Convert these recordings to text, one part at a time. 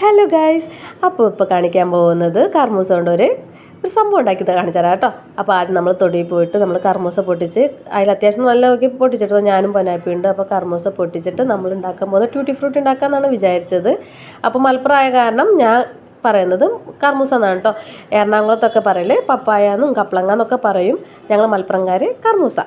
Hello guys അപ്പോൾ ഇപ്പോൾ കാണിക്കാൻ പോകുന്നത് കർമ്മൂസ കൊണ്ട് ഒരു ഒരു സംഭവം ഉണ്ടാക്കി കാണിച്ചു തരാം കേട്ടോ. അപ്പോൾ ആദ്യം നമ്മൾ തൊടിയിൽ പോയിട്ട് നമ്മൾ കർമ്മൂസ പൊട്ടിച്ച് അതിൽ അത്യാവശ്യം നല്ല നോക്കി പൊട്ടിച്ചിട്ട്. ഞാനും പൊന്നാപ്പിയുണ്ട് അപ്പോൾ കർമ്മൂസ പൊട്ടിച്ചിട്ട് നമ്മൾ ഉണ്ടാക്കാൻ പോകുന്നത് ട്യൂട്ടി ഫ്രൂട്ട് ഉണ്ടാക്കാമെന്നാണ് വിചാരിച്ചത്. അപ്പോൾ മലപ്പുറമായ കാരണം ഞാൻ പറയുന്നത് കർമ്മൂസ എന്നാണ് കേട്ടോ എറണാകുളത്തൊക്കെ പറയൽ പപ്പായ എന്നും കപ്പളങ്ങ എന്നൊക്കെ പറയും. ഞങ്ങൾ മലപ്പുറംകാർ കർമ്മൂസ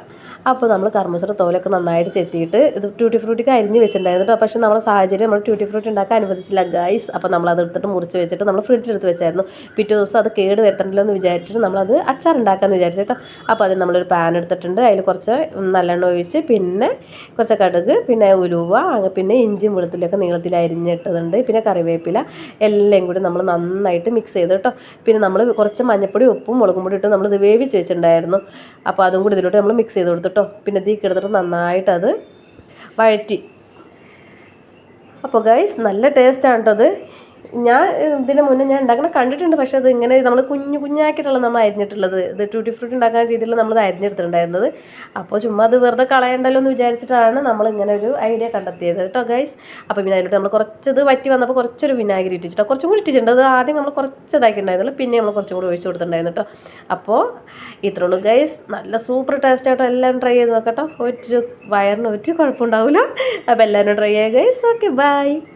അപ്പോൾ നമ്മൾ കർമ്മൂസയുടെ തോലൊക്കെ നന്നായിട്ട് ചെത്തിയിട്ട് ഇത് ട്യൂട്ടി ഫ്രൂട്ടിക്ക് അരിഞ്ഞ് വെച്ചിട്ടുണ്ടായിരുന്നു കേട്ടോ പക്ഷേ നമ്മുടെ സാഹചര്യം നമ്മൾ ട്യൂട്ടി ഫ്രൂട്ടി ഉണ്ടാക്കാൻ അനുവദിച്ചില്ല ഗൈസ് അപ്പോൾ നമ്മൾ അത് എടുത്തിട്ട് മുറിച്ച് വെച്ചിട്ട് നമ്മൾ ഫ്രിഡ്ജിലെടുത്ത് വെച്ചായിരുന്നു. പിറ്റേ ദിവസം അത് കേട് വരുത്തണ്ടല്ലോ എന്ന് വിചാരിച്ചിട്ട് നമ്മളത് അച്ചാർ ഉണ്ടാക്കാമെന്ന് വിചാരിച്ചു കേട്ടോ അപ്പോൾ അതിന് നമ്മളൊരു പാൻ എടുത്തിട്ടുണ്ട്. അതിൽ കുറച്ച് നല്ലെണ്ണ ഒഴിച്ച് പിന്നെ കുറച്ച് കടുക് പിന്നെ ഉലുവ പിന്നെ ഇഞ്ചിയും വെളുത്തുള്ളിയൊക്കെ നീളത്തിൽ അരിഞ്ഞിട്ടതുണ്ട് പിന്നെ കറിവേപ്പില എല്ലാം കൂടി നമ്മൾ നന്നായിട്ട് മിക്സ് ചെയ്ത് കേട്ടോ. പിന്നെ നമ്മൾ കുറച്ച് മഞ്ഞപ്പൊടി ഉപ്പും മുളകും പൊടി ഇട്ട് നമ്മളിത് വേവിച്ച് വെച്ചിട്ടുണ്ടായിരുന്നു. അപ്പോൾ അതും കൂടി ഇതിലോട്ട് നമ്മൾ മിക്സ് ചെയ്ത് കൊടുത്തു പിന്നെ തീ കിടന്നിട്ട് നന്നായിട്ട് അത് വഴറ്റി. അപ്പോൾ ഗൈസ് നല്ല ടേസ്റ്റാണ് കേട്ടോ അത് ഞാൻ ഇതിന് മുന്നേ ഞാൻ ഉണ്ടാക്കണ കണ്ടിട്ടുണ്ട്. പക്ഷേ അത് ഇങ്ങനെ നമ്മൾ കുഞ്ഞു കുഞ്ഞാക്കിയിട്ടുള്ള നമ്മൾ അരിഞ്ഞിട്ടുള്ളത്. ഇത് ട്യൂട്ടി ഫ്രൂട്ട് ഉണ്ടാക്കാൻ രീതിയിൽ നമ്മൾ അരിഞ്ഞെടുത്തിട്ടുണ്ടായിരുന്നത്. അപ്പോൾ ചുമ്മാ അത് വെറുതെ കളയണ്ടല്ലോ എന്ന് വിചാരിച്ചിട്ടാണ് നമ്മൾ ഇങ്ങനെ ഒരു ഐഡിയ കണ്ടെത്തിയത് കേട്ടോ ഗൈസ് അപ്പോൾ പിന്നെ അതിലോട്ട് നമ്മൾ കുറച്ചത് വറ്റി വന്നപ്പോൾ കുറച്ചൊരു വിനാഗിരി ഇട്ടിട്ടോ കുറച്ചും കൂടി ഇട്ടിട്ടുണ്ട്. അത് ആദ്യം നമ്മൾ കുറച്ച് ഉണ്ടായിരുന്നുള്ളൂ പിന്നെ നമ്മൾ കുറച്ചും കൂടി ഒഴിച്ച് കൊടുത്തിട്ടുണ്ടായിരുന്നു കേട്ടോ. അപ്പോൾ ഇത്രേ ഉള്ളൂ ഗൈസ് നല്ല സൂപ്പർ ടേസ്റ്റ് ആയിട്ട് എല്ലാവരും ട്രൈ ചെയ്ത് നോക്കട്ടോ ഒരു വയറിന് ഒരു കുഴപ്പമുണ്ടാവില്ല. അപ്പോൾ എല്ലാവരും ട്രൈ ചെയ്യുക ഗൈസ് ഓക്കെ ബൈ